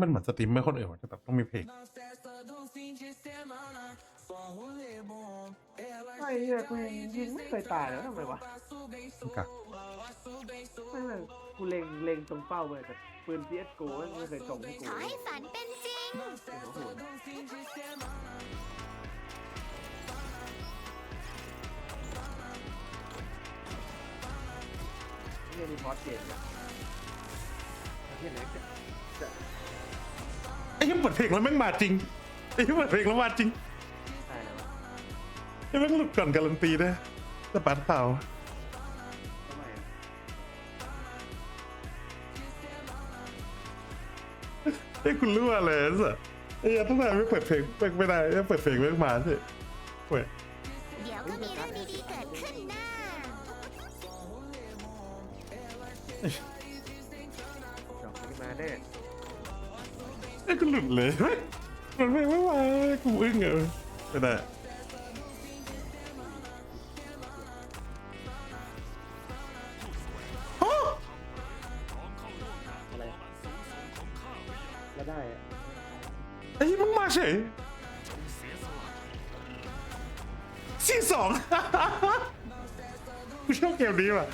มันเหมือนสตรีมเมอร์คนอื่นว่าจะแบบต้องมีเพลงไอ้เหี้ยกูยังยิงไม่เคยตายแล้วทำไมวะกักไม่ไม่กูเล็งเล็งตรงเป้าเลยแต่ปืน CSGO ไม่เคยตรงให้กูขอให้ฝันเป็นจริงโอ้โหนี่มีพอดเกมอะ ไหนจะจะไอ้ยังเปิดเพลงแล้วแม่งมาจริงไอ้ยังเปิดเพลงแล้วมาจริงตายแล้ววะไอ้แม่งหลุดก่อนการันตีได้สปัดเปล่าทำไมอะไอ้คุณรู้อะไรสิไอ้ยังต้องการไม่เปิดเพลงแม่งไม่ได้ไม่เปิดเพลงแม่งมาสิเว้ยเดี๋ยวก็มีเรื่องดีๆเกิดขึ้นนะ มาแน่ไอ้กูหลุดเลยมันไม่ไม่มากูอึ้งอะไม่ได้อะไรแล้วได้อะไอ้ยมึงมาเฉยสี่สอง กูชอบเกมนี้ว่ะ